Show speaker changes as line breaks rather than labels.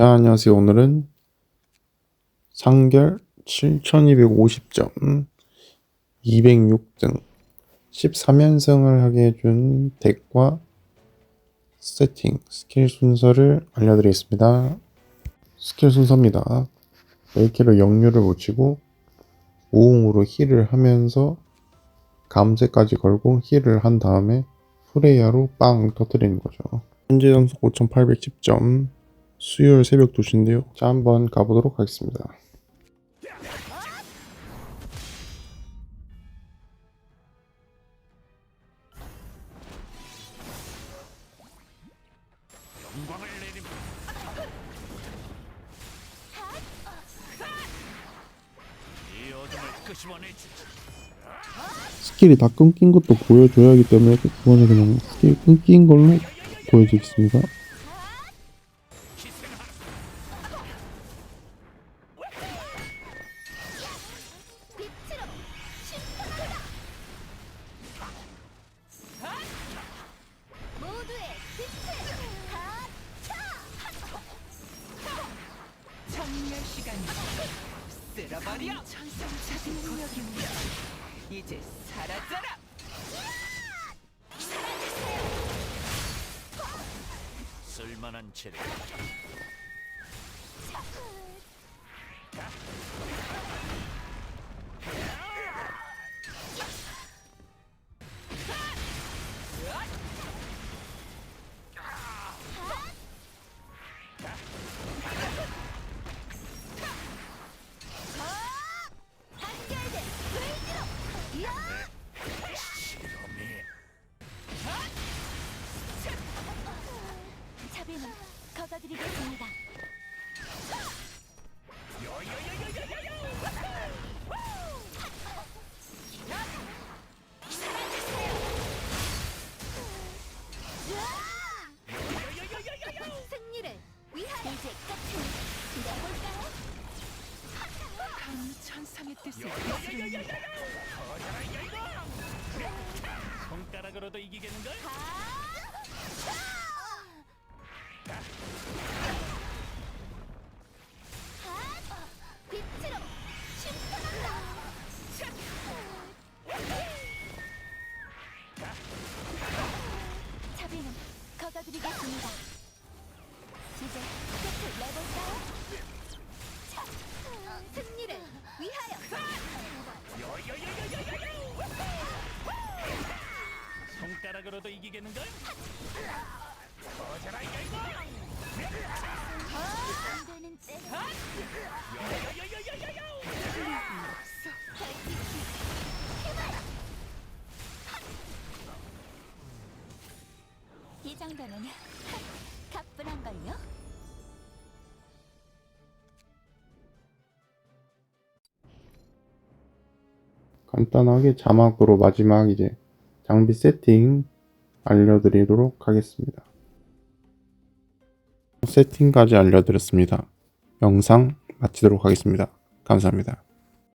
자, 안녕하세요. 오늘은 상결 7250점, 206등, 13연승을 하게 해준 덱과 세팅, 스킬 순서를 알려드리겠습니다. 스킬 순서입니다. 1킬로 역류를 붙이고, 우웅으로 힐을 하면서 감세까지 걸고 힐을 한 다음에 프레이야로 빵 터뜨리는 거죠. 현재 점수 5810점, 수요일 새벽 2시인데요. 자, 한번 가보도록 하겠습니다. 스킬이 다 끊긴 것도 보여줘야 하기 때문에 이번에 그냥 스킬 끊긴 걸로 보여드리겠습니다.
쓸어버려 천상차진 능력입니다 이제 사라져라.
쓸만한 재료.
한 걷어드리겠습니다. 승리를 위하여 이제 끝을 내볼까요?
강 천상의 뜻을 이끌습니
걷어드리겠습니다. 이제 끝을 내볼까요? 자, 승리를 위하여.
손가락으로도 이기겠는걸?
안 되는 때 이 정도는 가뿐한 걸요?
간단하게 자막으로 마지막 이제 장비 세팅 알려드리도록 하겠습니다. 세팅까지 알려드렸습니다. 영상 마치도록 하겠습니다. 감사합니다.